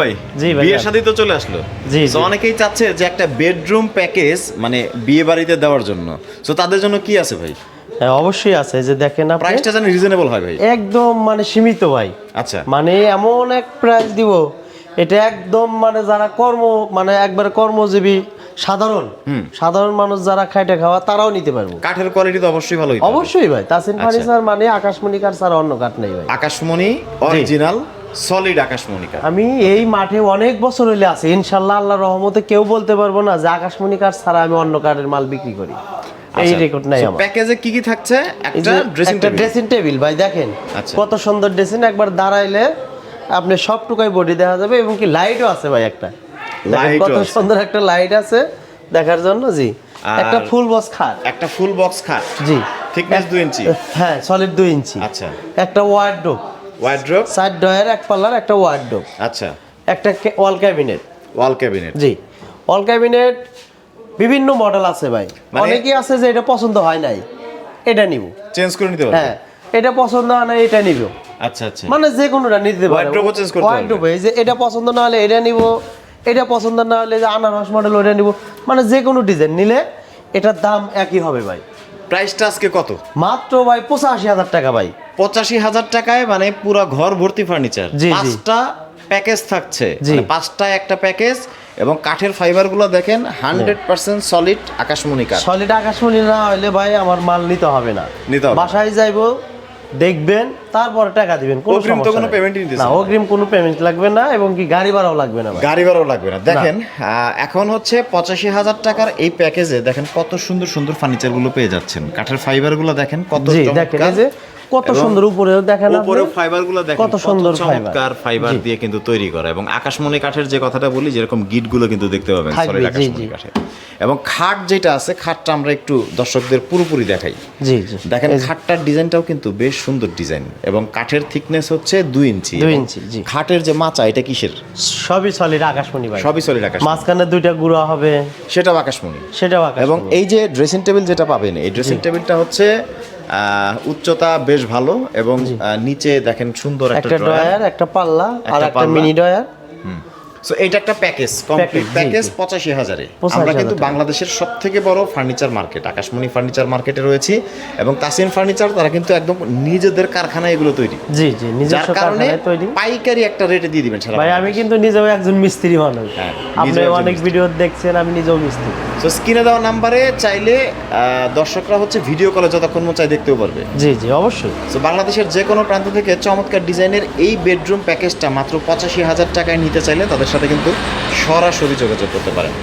ভাই জি ভাই। বিয়ে তো চলে আসলো। জি, তো অনেকেই চাচ্ছে যে একটা বেডরুম প্যাকেজ মানে বিয়ে বাড়িতে দেওয়ার জন্য। তো তাদের জন্য কি আছে ভাই? হ্যাঁ অবশ্যই আছে। যে দেখেন আপনি প্রাইসটা যেন রিজনেবল হয় ভাই। একদম মানে সীমিত ভাই। আচ্ছা। মানে এমন এক প্রাইস দিব এটা একদম মানে যারা কর্ম মানে একবার কর্মজীবী সাধারণ। সাধারণ মানুষ যারা খাইটে খাওয়া তারাও নিতে পারব। কাঠের কোয়ালিটি তো অবশ্যই ভালো অবশ্যই ভাই। তাসিন আচ্ছা। ফার্নিচার মানে আকাশমণি কাঠ ছাড়া অন্য কাঠ নেই ভাই। আকাশমণি অরিজিনাল সলিড আকাশমণি কাঠ আমি এই মাঠে অনেক বছর হইলে আছি। ইনশাল্লাহ আল্লাহর রহমতে কেউ বলতে পারব না যে আকাশমণি কাঠ ছাড়া আমি অন্য কাঠের মাল বিক্রি করি। এই রেকর্ড নাই আমার। প্যাকেজে কি কি থাকছে? একটা ড্রেসিং টেবিল ড্রেসিং টেবিল ভাই দেখেন আচ্ছা। কত সুন্দর ড্রেসিং একবার দাঁড়াইলে আপনি সবটুকাই বডি দেখা যাবে এবং কি লাইটও আছে ভাই একটা। কত সুন্দর একটা লাইট আছে দেখার জন্য জি। একটা ফুল বক্স খাট। একটা ফুল বক্স খাট। জি। থিকনেস 2 ইঞ্চি। হ্যাঁ সলিড দুই ইঞ্চি। আচ্ছা। একটা ওয়ার্ডরোব ওয়ার্ড্রপ সাইড ডয়ার এক পাল্লার একটা ওয়ার্ডরোব আচ্ছা। একটা ওয়াল ক্যাবিনেট ওয়াল ক্যাবিনেট জি। ওয়াল ক্যাবিনেট বিভিন্ন মডেল আছে ভাই। মানে- অনেকেই আছে যে এটা পছন্দ হয় নাই এটা নিব। চেঞ্জ করে নিতে হ্যাঁ এটা পছন্দ হয় না এটা নিব। আচ্ছা আচ্ছা। মানে যে কোনোটা নিতে পারে। Wardrobe ও change করতে। Wardrobe, এই যে এটা পছন্দ না হলে এটা নিব এটা পছন্দ না হলে যে আনারস মডেল ওটা নিব। মানে যে কোনো ডিজাইন নিলে এটার দাম একই হবে ভাই। প্রাইসটা আজকে কত? মাত্র ভাই পঁচাশি হাজার টাকা ভাই। পঁচাশি হাজার টাকায় মানে পুরো ঘর ভর্তি ফার্নিচার। পাঁচটা প্যাকেজ থাকছে। মানে পাঁচটা একটা প্যাকেজ এবং কাঠের ফাইবারগুলো দেখেন হান্ড্রেড পার্সেন্ট সলিড আকাশমণি কাঠ। সলিড আকাশমণি না হলে ভাই আমার মাল নিতে হবে না। নিতে হবে বাসায় যাইবো দেখবেন তারপরে টাকা দিবেন কোনো অগ্রিম তো কোনো নাই। পেমেন্টই না। অগ্রিম কোনো পেমেন্ট লাগবে না এবং কি গাড়ি ভাড়াও লাগবে না গাড়ি ভাড়াও লাগবে না। দেখেন এখন হচ্ছে পঁচাশি হাজার টাকার এই প্যাকেজে দেখেন কত সুন্দর সুন্দর ফার্নিচারগুলো পেয়ে যাচ্ছেন। কাঠের ফাইবারগুলো দেখেন কত দেখেন এই যে কত সুন্দর উপরে দেখেন। উপরে ফাইবারগুলো দেখেন কত সুন্দর চমৎকার ফাইবার। দিয়ে কিন্তু তৈরি করা। এবং আকাশমণি কাঠের যে কথাটা বলি যেরকম গিটগুলো কিন্তু দেখতে পাবেন থাকবে, সলিড জি, আকাশমণি কাঠের। এবং খাট যেটা আছে খাটটা আমরা একটু দর্শকদের পুরোপুরি দেখাই। জি জি। দেখেন খাটটার ডিজাইনটাও কিন্তু বেশ সুন্দর ডিজাইন। এবং কাঠের থিকনেস হচ্ছে দুই ইঞ্চি। দুই ইঞ্চি, জি। খাটের যে মাচা এটা কিসের? সবই সলিড আকাশমণি ভাই। সবই সলিড আকাশ মাঝখানে দুইটা গুঁড়া হবে। সেটাও আকাশমণি। সেটাও আকাশ এবং এই যে ড্রেসিং টেবিল যেটা পাবেন এই ড্রেসিং টেবিলটা হচ্ছে উচ্চতা বেশ ভালো এবং নিচে দেখেন সুন্দর একটা ড্রয়ার ডয়ার একটা পাল্লা আর একটা মিনি ড্রয়ার ডয়ার সো এটা একটা প্যাকেজ কমপ্লিট প্যাকেজ পঁচাশি হাজারে। আমরা কিন্তু বাংলাদেশের সব থেকে বড় ফার্নিচার মার্কেট আকাশমণি ফার্নিচার মার্কেটে রয়েছি। এবং তাসিন ফার্নিচার তারা কিন্তু একদম নিজেদের কারখানায় এগুলো তৈরি। জি জি কারণে তৈরি। পাইকারি একটা রেটে দিয়ে দিবেন ভাই আমি কিন্তু নিজেও একজন মিস্ত্রি মানুষ। হ্যাঁ, আপনি অনেক ভিডিও দেখছেন আমি নিজেও মিস্ত্রি। তো স্ক্রিনে দেওয়া নাম্বারে চাইলে দর্শকরা হচ্ছে ভিডিও কলে যতক্ষণ মন চাই দেখতেও পারবে। জি জি অবশ্যই। তো বাংলাদেশের যে কোনো প্রান্ত থেকে চমৎকার ডিজাইনের এই বেডরুম প্যাকেজটা মাত্র পঁচাশি হাজার টাকায় নিতে চাইলে তাদের সাথে কিন্তু সরাসরি যোগাযোগ করতে পারেন।